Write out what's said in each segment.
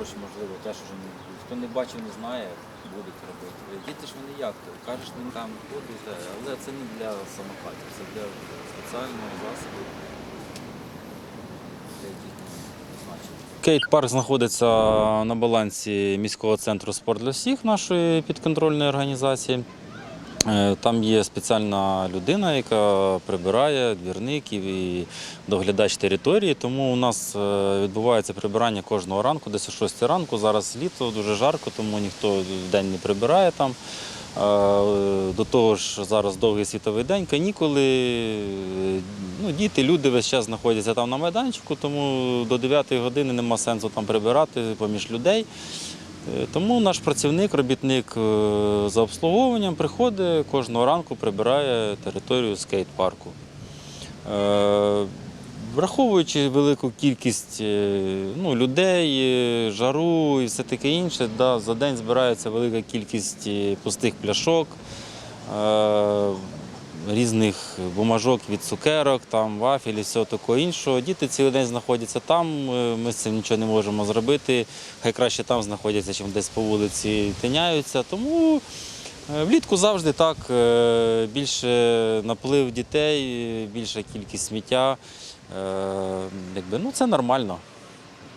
поруч, можливо, теж вже не хто не бачив, не знає, будуть робити. Діти ж вони як то? Кажеш, він там ходить, е, але це не для самокатів, це для спеціального засобу. Не. Кейт-парк знаходиться на балансі міського центру спорт для всіх нашої підконтрольної організації. Е, Там є спеціальна людина, яка прибирає двірників і доглядач території. Тому у нас е, відбувається прибирання кожного ранку, десь о 6 ранку. Зараз літо, дуже жарко, тому ніхто в день не прибирає там. Е, До того ж, зараз довгий світовий день, канікули. Ну, діти, люди весь час знаходяться там на майданчику, тому до 9 години нема сенсу там прибирати поміж людей. Е, Тому наш працівник, робітник е, за обслуговуванням приходить кожного ранку, прибирає територію скейт-парку. Е, Враховуючи велику кількість ну, людей, жару і все таке інше, да, за день збирається велика кількість пустих пляшок, різних бумажок від цукерок, там, вафель і всього такого іншого. Діти цілий день знаходяться там, е, ми з цим нічого не можемо зробити. Хай краще там знаходяться, чим десь по вулиці тиняються. Тому е, влітку завжди так. е, Більше наплив дітей, більша кількість сміття. Якби, ну, це нормально.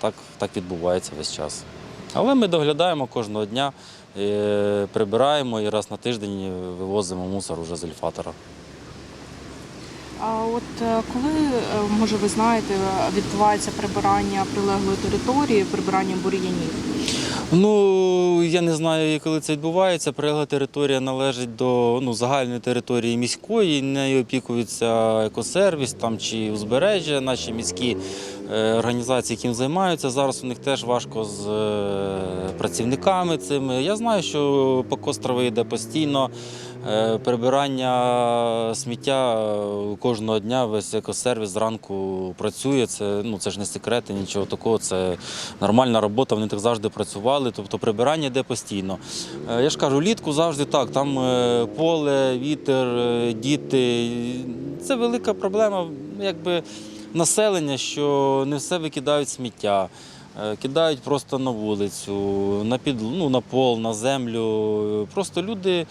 Так, так відбувається весь час. Але ми доглядаємо кожного дня, е, прибираємо і раз на тиждень вивозимо мусор уже з ельфатора. А от е, коли, е, може, ви знаєте, відбувається прибирання прилеглої території, прибирання бур'янів? Ну, я не знаю, коли це відбувається. Прилегла територія належить до ну, загальної території міської, нею опікується екосервіс там, чи узбережжя, наші міські е, організації, яким займаються. Зараз у них теж важко з працівниками цими. Я знаю, що по Кострові йде постійно. Е, Прибирання сміття е, кожного дня весь екосервіс зранку працює. Це, ну, це ж не секрети, нічого такого. Це нормальна робота, вони так завжди працювали. Тобто прибирання йде постійно. Е, Я ж кажу, влітку завжди так. Там поле, вітер, діти. Це велика проблема, якби населення, що не все викидають сміття. Е, Кидають просто на вулицю, на під, ну, на пол, на землю. Просто люди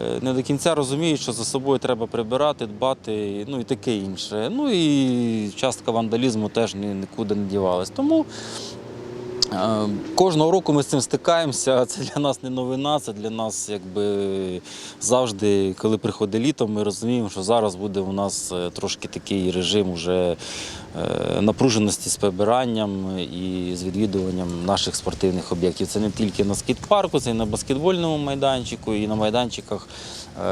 е, не до кінця розуміють, що за собою треба прибирати, дбати, ну і таке інше. Ну і частка вандалізму теж нікуди не дівалась. Тому кожного року ми з цим стикаємося. Це для нас не новина, це для нас якби завжди, коли приходить літо, ми розуміємо, що зараз буде у нас е, трошки такий режим уже е, напруженості з прибиранням і з відвідуванням наших спортивних об'єктів. Це не тільки на скейт-парку, це і на баскетбольному майданчику, і на майданчиках е,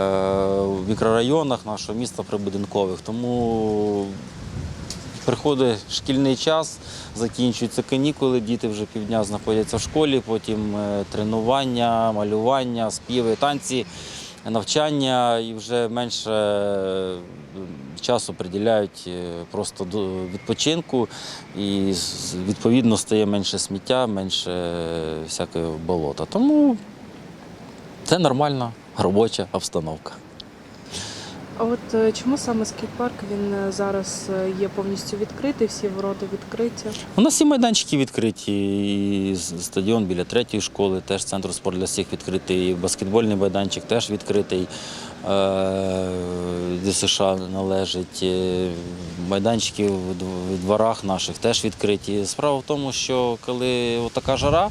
в мікрорайонах нашого міста прибудинкових. Тому Приходить шкільний час, закінчуються канікули, діти вже півдня знаходяться в школі, потім е, тренування, малювання, співи, танці, навчання і вже менше е, часу приділяють е, просто до відпочинку і відповідно стає менше сміття, менше всякого болота. Тому це нормальна робоча обстановка. А от е, чому саме скейт-парк він е, зараз е, є повністю відкритий, всі ворота відкриті? У нас всі майданчики відкриті. І стадіон біля третьої школи, теж центр спорту для всіх відкритий. І баскетбольний майданчик теж відкритий. Е, ДСШ належить. Майданчики в дворах наших теж відкриті. Справа в тому, що коли така жара,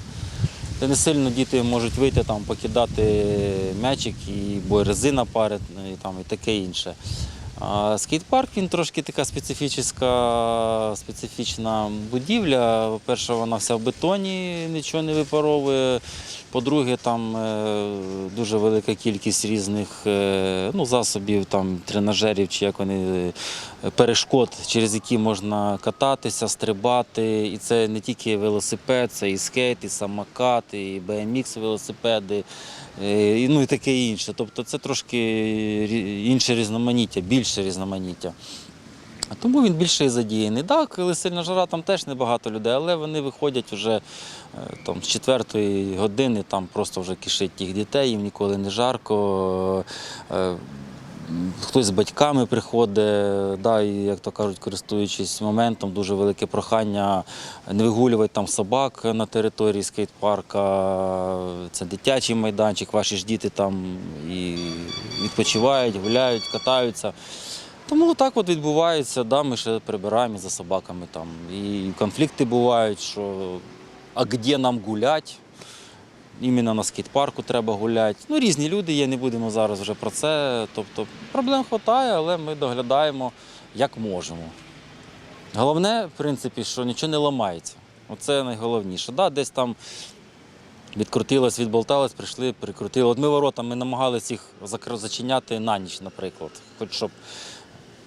де не сильно діти можуть вийти там, покидати м'ячик, і, резина парить, ну, і, там, і таке інше. А скейт-парк він трошки така специфічна, специфічна будівля. По-перше, вона вся в бетоні, нічого не випаровує. По-друге, там е, дуже велика кількість різних е, ну, засобів, там, тренажерів, чи як вони е, перешкод, через які можна кататися, стрибати. І це не тільки велосипед, це і скейт, і самокат, і BMX велосипеди, і, ну і таке інше. Тобто це трошки інше різноманіття, більше різноманіття. Тому він більше і задіяний. Так, коли сильна жара, там теж небагато людей, але вони виходять вже е, там, з четвертої години, там просто вже кишить тих дітей, їм ніколи не жарко. Е, Хтось з батьками приходить, да, і, як то кажуть, користуючись моментом, дуже велике прохання не вигулювати там собак на території скейт-парка. Це дитячий майданчик, ваші ж діти там і відпочивають, гуляють, катаються. Тому так от відбувається, да, ми ще прибираємо за собаками там. І конфлікти бувають, що а де нам гулять? Іменно на скейт-парку треба гуляти. Ну, різні люди є, не будемо зараз вже про це. Тобто проблем вистачає, але ми доглядаємо як можемо. Головне, в принципі, що нічого не ламається. Оце найголовніше. Да, десь там відкрутилось, відболталось, прийшли, прикрутили. От ми ворота, ми намагалися їх зачиняти на ніч, наприклад. Хоч щоб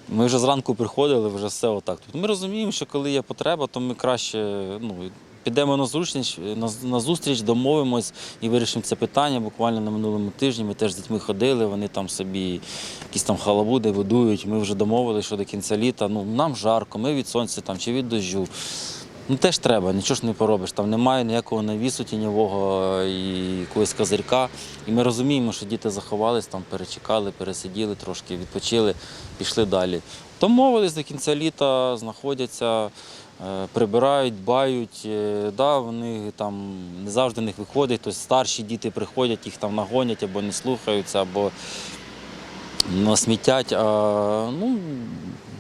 ми вже зранку приходили, вже все отак. Тобто ми розуміємо, що коли є потреба, то ми краще ну, підемо на зустріч, на, зустріч, домовимось і вирішимо це питання. Буквально на минулому тижні ми теж з дітьми ходили, вони там собі якісь там халабуди будують. Ми вже домовилися, що до кінця літа ну, нам жарко, ми від сонця там, чи від дощу. Ну теж треба, нічого ж не поробиш. Там немає ніякого навісу тіньового і якогось козирка. І ми розуміємо, що діти заховались, там перечекали, пересиділи трошки, відпочили, пішли далі. Домовились до кінця літа, знаходяться, е, прибирають, дбають. Е, Да, вони там не завжди них виходить, тобто старші діти приходять, їх там нагонять або не слухаються, або насмітять. А, ну,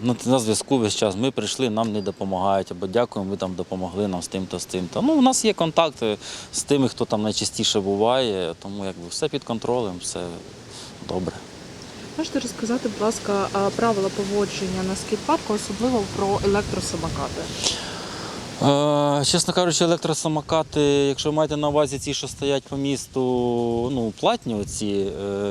на, на зв'язку весь час. Ми прийшли, нам не допомагають, або дякуємо, ви там допомогли нам з тим-то, з тим-то. Ну, у нас є контакти з тими, хто там найчастіше буває, тому якби все під контролем, все добре. Можете розказати, будь ласка, правила поводження на скейт-парку, особливо про електросамокати? Е, чесно кажучи, електросамокати, якщо маєте на увазі ці, що стоять по місту, ну, платні оці, е,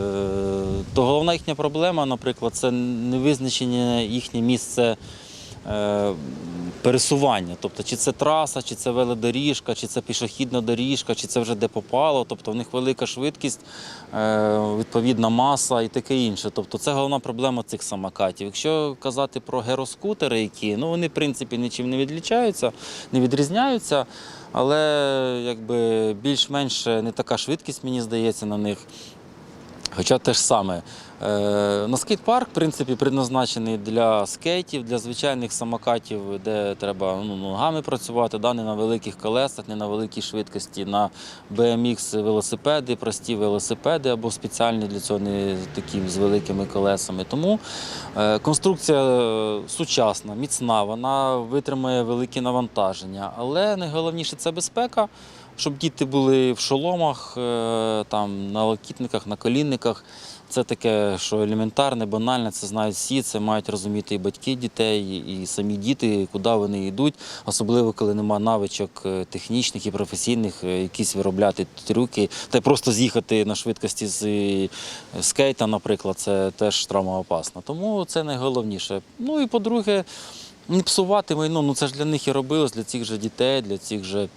то головна їхня проблема, наприклад, це невизначення їхнє місце пересування. Тобто, чи це траса, чи це велодоріжка, чи це пішохідна доріжка, чи це вже де попало. Тобто в них велика швидкість, е, відповідна маса і таке інше. Тобто це головна проблема цих самокатів. Якщо казати про героскутери, які ну вони в принципі нічим не відлічаються, не відрізняються, але якби більш-менш не така швидкість, мені здається, на них. Хоча те ж саме. Е, На скейт-парк, в принципі, предназначений для скейтів, для звичайних самокатів, де треба ну, ногами працювати, да, не на великих колесах, не на великій швидкості, на BMX велосипеди, прості велосипеди або спеціальні для цього не такі з великими колесами. Тому е, конструкція е, сучасна, міцна, вона витримує великі навантаження. Але найголовніше це безпека щоб діти були в шоломах, е, там, на локітниках, на колінниках. Це таке, що елементарне, банальне, це знають всі, це мають розуміти і батьки дітей, і самі діти, куди вони йдуть, особливо коли нема навичок е, технічних і професійних, е, якісь виробляти трюки, та й просто з'їхати на швидкості з скейта, наприклад, це теж травмоопасно. Тому це найголовніше. Ну і по-друге, не псувати майно, ну це ж для них і робилось, для цих же дітей, для цих же.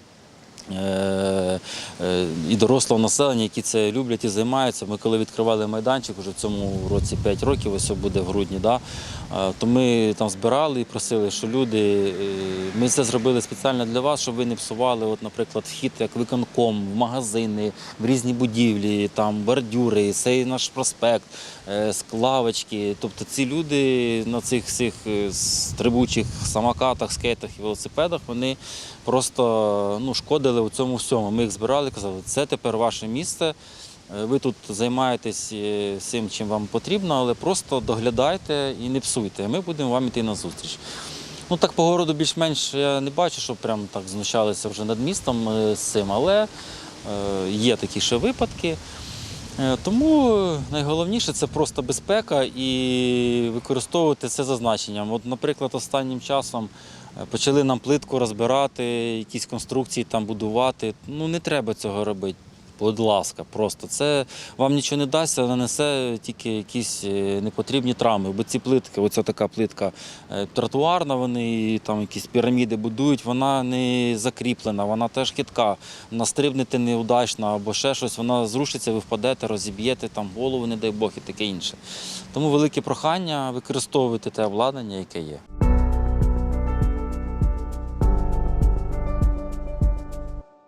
Е, е, і дорослого населення, які це люблять і займаються. Ми коли відкривали майданчик, уже в цьому році 5 років, ось буде в грудні, да, е, то ми там збирали і просили, що люди, ми це зробили спеціально для вас, щоб ви не псували, от, наприклад, вхід як виконком, в магазини, в різні будівлі, там бордюри, цей наш проспект, склавочки. Тобто ці люди на цих всіх стрибучих самокатах, скейтах і велосипедах, вони просто ну, шкодили у цьому всьому. Ми їх збирали, казали, це тепер ваше місце. е, Ви тут займаєтесь е, всім, чим вам потрібно, але просто доглядайте і не псуйте. Ми будемо вам йти на зустріч. Ну так по городу більш-менш я не бачу, що прям так знущалися вже над містом е, з цим, але Є такі ще випадки. Тому найголовніше це просто безпека і використовувати це за значенням. От, наприклад, останнім часом почали нам плитку розбирати, якісь конструкції там будувати. Ну не треба цього робити. Будь ласка, просто це вам нічого не дасть, нанесе тільки якісь е, непотрібні травми. Бо ці плитки, оця така плитка е, тротуарна, вони там якісь піраміди будують, вона не закріплена, вона теж хитка. Настрибнете неудачно або ще щось, вона зрушиться, ви впадете, розіб'єте там голову, не дай Бог, і таке інше. Тому велике прохання використовувати те обладнання, яке є.